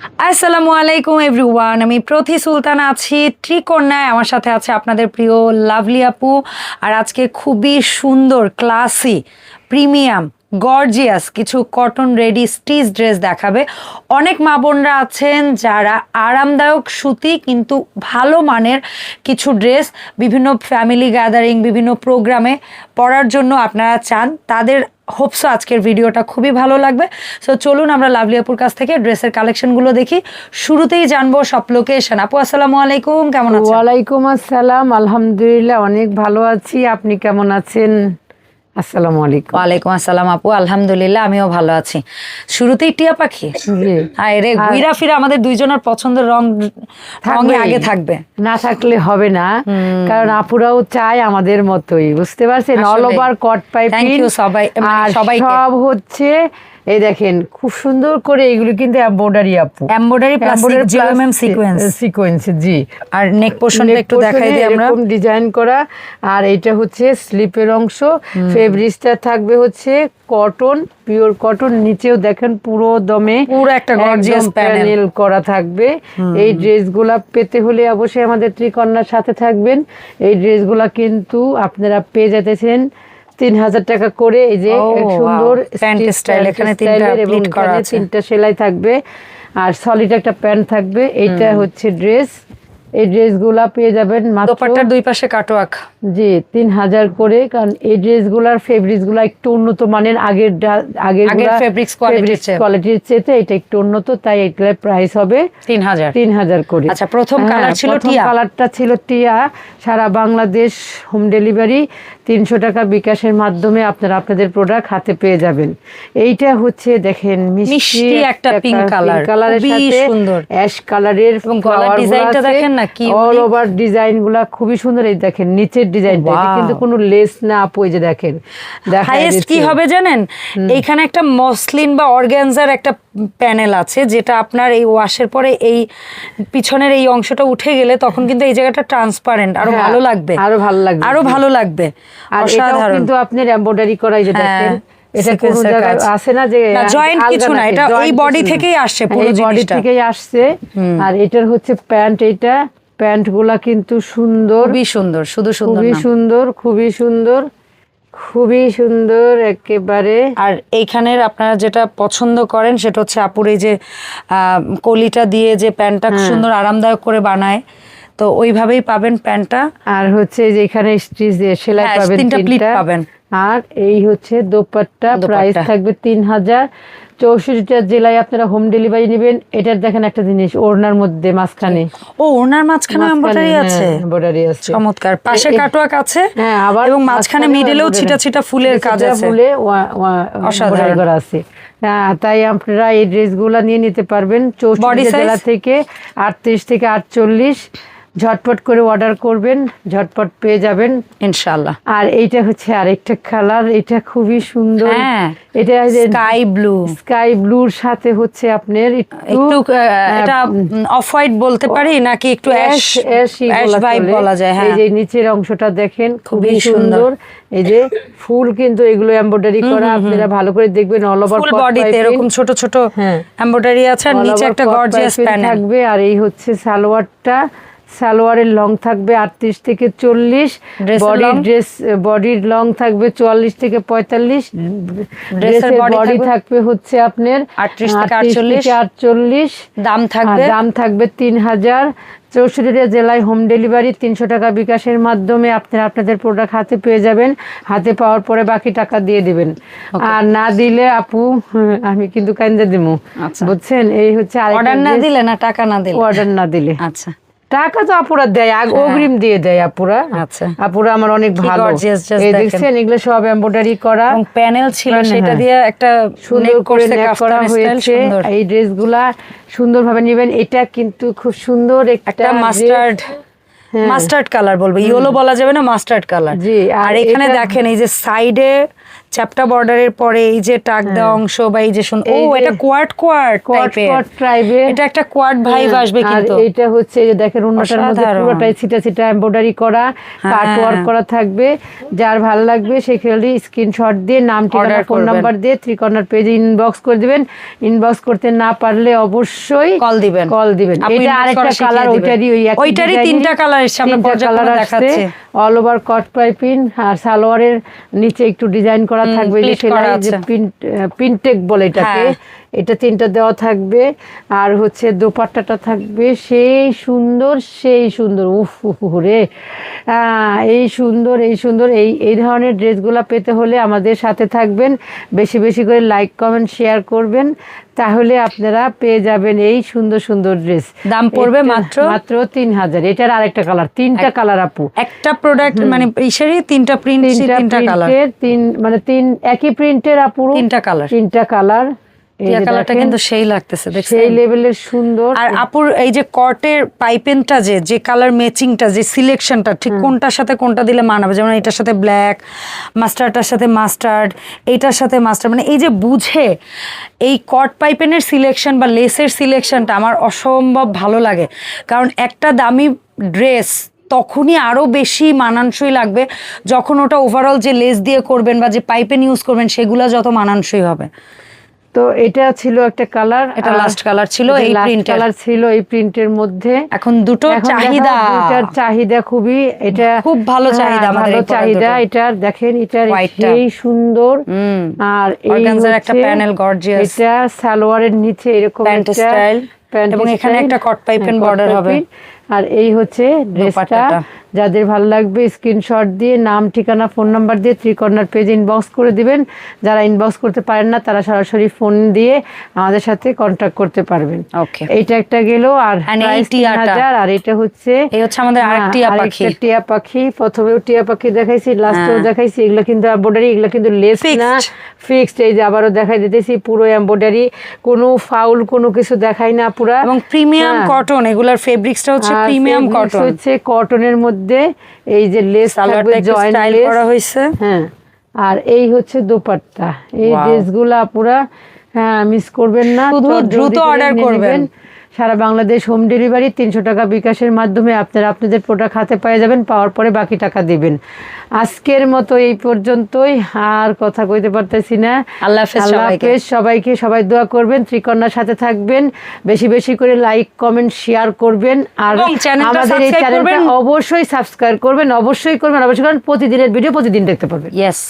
আসসালামু আলাইকুম, এভরিওয়ান। আমি প্রতি সুলতান আছি ত্রিকন্যায় আমার সাথে আছে আপনাদের প্রিয় লাভলি আপু। আর আজকে খুবই সুন্দর ক্লাসি প্রিমিয়াম গর্জিয়াস কিছু কটন রেডি স্টিচ ড্রেস দেখাবে। অনেক মা বোনরা আছেন যারা আরামদায়ক সুতি কিন্তু ভালো মানের কিছু ড্রেস বিভিন্ন ফ্যামিলি গ্যাদারিং বিভিন্ন প্রোগ্রামে পরার জন্য আপনারা চান। তাদের হোপসো আজকের ভিডিওটা খুবই ভালো লাগবে। সো চলুন আমরা লাভলি আপুর কাছ থেকে ড্রেসের কালেকশনগুলো দেখি। শুরুতেই জানব সব লোকেশন আপু, আসসালামু আলাইকুম, কেমন আছেন? ওয়ালাইকুম আসসালাম, আলহামদুলিল্লাহ, অনেক ভালো আছি। আপনি কেমন আছেন? আসসালামু আলাইকুম। ওয়ালাইকুম আসসালাম আপু আলহামদুলিল্লাহ আমিও ভালো আছি। শুরুতেই টিয়া পাখি? হ্যাঁ রে ঘুরা ফিরা আমাদের দুইজনের পছন্দের রং রঙে আগে থাকবে। না থাকলে হবে না। কারণ আপুরাও চায় আমাদের মতোই বুঝতে পারছেন? অল। ওভার কট সবাই মানে সব হচ্ছে এই দেখেন খুব সুন্দর করে এগুলো কিন্তু এমব্রয়ডারি আপু। এমব্রয়ডারি প্লাস জিওএমএম সিকোয়েন্স সিকোয়েন্স জি। আর নেক পোর্শনটা একটু দেখাই দিই আমরা। এরকম ডিজাইন করা আর এটা হচ্ছে স্লিপের অংশ। ফেব্রিক্সটা থাকবে হচ্ছে কটন পিওর কটন নিচেও দেখেন পুরো দমে পুরো একটা panel। প্যানেল করা থাকবে। এই ড্রেসগুলা পেতে হলে অবশ্যই আমাদের ত্রিকন্যার সাথে থাকবেন। এই ড্রেসগুলা কিন্তু আপনারা পেয়ে যেতেছেন তিন হাজার টাকা করে এই যে সুন্দর স্টাইল এখানে। তিনটা সেলাই থাকবে। আর সলিড একটা প্যান্ট থাকবে। এটা হচ্ছে ড্রেস এই ড্রেসগুলা পেয়ে যাবেন দোপাট্টার দুই পাশে কাটোয়াক। জি তিন হাজার করে কারণ এই ড্রেসগুলার একটু উন্নত মানের আগের আগের। কোয়ালিটির চেয়ে। এটা একটু উন্নত তাই এগুলোর প্রাইস হবে তিন হাজার। তিন হাজার করে। আচ্ছা, প্রথম colour ছিল টিয়া। কালারটা ছিল টিয়া। সারা বাংলাদেশ হোম ডেলিভারি তিনশো টাকা বিকাশের মাধ্যমে আপনারা আপনাদের প্রোডাক্ট হাতে পেয়ে যাবেন। এইটা হচ্ছে দেখেন মিষ্টি একটা pink colour, কালারের সাথে সুন্দর। অ্যাশ কালারের এবং গলার ডিজাইনটা দেখেন না, কি অল ওভার ডিজাইনগুলা খুবই সুন্দর এই দেখেন নিচের ডিজাইনটা কিন্তু কোনো লেস না আপু এই যে দেখেন। দেখা হাইয়েস্ট কি হবে জানেন? এইখানে একটা মসলিন বা অর্গ্যানজার একটা প্যানেল আছে যেটা আপনার এই ওয়াশের পরে এই পিছনের এই অংশটা উঠে গেলে তখন কিন্তু এই জায়গাটা ট্রান্সপারেন্ট আরও হ্যাঁ, ভালো লাগবে। আরও ভালো লাগবে। আরও ভালো লাগবে। আর কিন্তু আপনার এমব্রয়ডারি করা এই যে হ্যাঁ, দেখেন এটা কোন জায়গায়। আছে না যে আলগা কিছু না, এটা এই না। থেকেই আসছে পুরো এই বডি থেকেই আসছে আর এটার হচ্ছে প্যান্ট এটা প্যান্টগুলা কিন্তু সুন্দর খুবই সুন্দর শুধু সুন্দর খুবই সুন্দর খুবই সুন্দর খুবই সুন্দর একেবারে আর এইখানের আপনারা যেটা পছন্দ করেন সেটা হচ্ছে আপুর এই যে আহ, কলিটা দিয়ে যে প্যান্টটা হ্যাঁ। সুন্দর আরামদায়ক করে বানায় তো ওইভাবেই পাবেন প্যান্টটা আর হচ্ছে যে এখানে স্টিচ দিয়ে সেলাই হ্যাঁ, পাবেন তিনটা তিনটা পাবেন। আর এই হচ্ছে দোপাট্টা। প্রাইস থাকবে তিন হাজার চৌষট্টিটা জেলায় আপনারা হোম ডেলিভারি নেবেন। এটার দেখেন একটা জিনিস ওড়নার মধ্যে মাঝখানে। ও ওনার মাঝখানে এমব্রয়ডারি আছে? এমব্রয়ডারি আছে। চমৎকার। পাশে কাটওয়ার্ক আছে? হ্যাঁ আবার এবং মাঝখানে মিডলেও ছিটা ছিটা ফুলের কাজ আছে। ফুলে অসাধারণ। করা আছে। হ্যাঁ, তাই আপনারা এই ড্রেসগুলো নিয়ে নিতে পারবেন। চৌষট্টি জেলা থেকে আটত্রিশ থেকে আটচল্লিশ। ঝটপট করে অর্ডার করবেন ঝটপট পেয়ে যাবেন। ইনশাআল্লাহ। আর এইটা হচ্ছে আরেকটা কালার এটা খুবই সুন্দর। হ্যাঁ এটা স্কাই ব্লু স্কাই ব্লুর সাথে হচ্ছে আপনার একটু এটা অফ হোয়াইট বলতে পারি নাকি একটু অ্যাশ অ্যাশ ভাইব বলা যায় হ্যাঁ। এই যে নিচের অংশটা দেখেন খুবই সুন্দর। এই যে ফুল কিন্তু এগুলো এমব্রয়ডারি করা আপনারা ভালো করে দেখবেন অল ওভার ফুল বডিতে এরকম ছোট ছোট। এমব্রয়ডারি আছে আর নিচে একটা গর্জিয়াস প্যানেল থাকবে। আর এই হচ্ছে সালোয়ারটা সালোয়ারের লং থাকবে আটত্রিশ থেকে চল্লিশ বডির ড্রেস বডির লং থাকবে চুয়াল্লিশ থেকে পঁয়তাল্লিশ ড্রেসের বডি থাকবে? হচ্ছে আপনার 38 থেকে 38 48 থেকে আটচল্লিশ। দাম থাকবে? দাম থাকবে তিন হাজার। চৌষট্টিটা জেলায় হোম ডেলিভারি তিনশো টাকা বিকাশের মাধ্যমে আপনারা আপনাদের প্রোডাক্ট হাতে পেয়ে যাবেন। হাতে পাওয়ার পরে বাকি টাকা দিয়ে দিবেন। আর না দিলে আপু আমি কিন্তু কান্দে দিমু। আচ্ছা। বুঝছেন? এই হচ্ছে অর্ডার না দিলে না টাকা না দিলে? অর্ডার না দিলে। আচ্ছা। টাকা তো আপুরা দেয় আগ অগ্রিম দিয়ে দেয় আপুরা। আচ্ছা। আপুরা আমার অনেক ভালো। এই দেখছেন এগুলো সব এমব্রয়ডারি করা। প্যানেল ছিল সেটা হ্যাঁ। দিয়ে একটা সুন্দর করে নেক করা হয়েছে। সুন্দর। এই ড্রেসগুলা সুন্দরভাবে নেবেন। এটা কিন্তু খুব সুন্দর একটা মাস্টার্ড হ্যাঁ। মাস্টার্ড কালার বলব। ইয়েলো বলা যাবে না মাস্টার্ড কালার জি, আর এখানে দেখেন এই যে সাইডে চ্যাপটা বর্ডারের পরে এই যে টাক দেওয়া অংশ বা এই যে শুন- ও হ্যাঁ। এটা কোয়ার্ট কোয়ার্ট টাইপের ট্রাইবে এটা একটা কোয়ার্ট ভাইব আসবে কিন্তু। এটা হচ্ছে যে দেখেন অন্যটার মধ্যে পুরোটাই ছিটা ছিটা এমব্রয়ডারি করা হ্যাঁ। কাট ওয়ার্ক করা থাকবে। যার ভালো লাগবে সে খেলে স্ক্রিনশট দিয়ে নাম ঠিকানা ফোন নাম্বার দিয়ে থ্রি কর্নার পেজে ইনবক্স করে দিবেন। ইনবক্স করতে না পারলে অবশ্যই কল দিবেন। কল দিবেন। এটা আরেকটা কালার ওইটারই ওই ওইটারই তিনটা colour এসছে, আমরা দেখাচ্ছি। অল ওভার কট পাইপিং আর সালোয়ারের নিচে একটু ডিজাইন করা হুম, থাকবে যে করা সেলাই যে। পিনটেক বলে এটাকে হ্যাঁ। এটা তিনটা দেওয়া থাকবে আর হচ্ছে দোপাট্টাটা থাকবে সেই সুন্দর সেই সুন্দর উফ উফ রে। এই সুন্দর এই সুন্দর এই এই ধরনের ড্রেসগুলো পেতে হলে আমাদের সাথে থাকবেন বেশি বেশি করে লাইক কমেন্ট শেয়ার করবেন তাহলে আপনারা পেয়ে যাবেন এই সুন্দর সুন্দর ড্রেস। দাম পড়বে মাত্র? মাত্র তিন হাজার। এটার আরেকটা কালার তিনটা কালার আপু। একটা প্রোডাক্ট মানে ইসেরই তিনটা প্রিন্ট তিনটা কালার। তিন মানে তিন একই প্রিন্টের আপু তিনটা কালার। তিনটা কালার। টিয়া কালারটা কিন্তু সেই লাগতেছে দেখছেন? সেই লেভেলের সুন্দর। আর আপুর এই যে কটের পাইপেনটা যে যে কালার ম্যাচিংটা যে সিলেকশনটা ঠিক কোনটার সাথে কোনটা দিলে মানাবে? যেমন এটার সাথে ব্ল্যাক মাস্টার্ডটার সাথে মাস্টার্ড এইটার সাথে মাস্টার্ড মানে এই যে বুঝে এই কট পাইপেনের সিলেকশন বা লেসের সিলেকশনটা আমার অসম্ভব ভালো লাগে। কারণ একটা দামি ড্রেস তখনই আরও বেশি মানানসই লাগবে যখন ওটা ওভারঅল যে লেস দিয়ে করবেন বা যে পাইপেন ইউজ করবেন সেগুলো যত মানানসই হবে। তো এটা ছিল একটা কালার এটা লাস্ট কালার ছিল এই এর। কালার ছিল এই প্রিন্টের মধ্যে এখন দুটো চাহিদা দুইটার চাহিদা খুবই এটা খুব ভালো হ্যাঁ, চাহিদা আমাদের ভালো এই চাহিদা। এটার দেখেন এটার। সেই সুন্দর। আর এই একটা প্যানেল gorgeous। এটা সালোয়ারের নিচে এরকম একটা pant এবং এখানে একটা কট পাইপেন pipe হবে। আর এই হচ্ছে ড্রেসটা। যাদের ভালো লাগবে স্ক্রিনশট দিয়ে নাম ঠিকানা ফোন নাম্বার দিয়ে থ্রি কর্নার পেজ ইনবক্স করে দিবেন। যারা ইনবক্স করতে পারেন না তারা সরাসরি ফোন দিয়ে আমাদের সাথে কন্ট্যাক্ট করতে পারবেন। ওকে এইটা একটা গেল আর? 3000 আর এটা হচ্ছে এই হচ্ছে আমাদের হ্যাঁ, টিয়া আরেকটা পাখি। টিয়া পাখি। প্রথমেও টিয়া পাখি দেখাইছি লাস্টেও হ্যাঁ। দেখাইছি। এগুলো কিন্তু এমব্রয়ডারি এগুলো কিন্তু লেস না। ফিক্সড এই যে আবারও দেখাই দিতেছি পুরো এমব্রয়ডারি কোনো ফাউল কোনো কিছু দেখাই না পুরা। এবং প্রিমিয়াম। কটন এগুলার ফেব্রিক্সটা হচ্ছে প্রিমিয়াম কটন হচ্ছে কটনের মধ্যে এই যে লেস থাকবে জয়েন্ট স্টাইল করা হয়েছে। হ্যাঁ আর এই হচ্ছে দোপাট্টা। এই ড্রেসগুলো পুরা হ্যাঁ মিস করবেন না। শুধু দ্রুত নিয়ে করবেন। সারা বাংলাদেশ হোম ডেলিভারি তিনশো টাকা বিকাশের মাধ্যমে আপনারা আপনাদের প্রোডাক্ট হাতে পেয়ে যাবেন পাওয়ার পরে বাকি টাকা দিবেন। আজকের মতো এই পর্যন্তই আর কথা কইতে পারতেছি না। আল্লাহ হাফেজ সবাইকে। সবাই দোয়া করবেন ত্রিকন্যার সাথে থাকবেন বেশি বেশি করে লাইক কমেন্ট শেয়ার করবেন আর আমাদের এই চ্যানেলটা অবশ্যই সাবস্ক্রাইব করবেন অবশ্যই করবেন অবশ্যই করবেন প্রতিদিনের ভিডিও প্রতিদিন দেখতে পারবেন। ইয়েস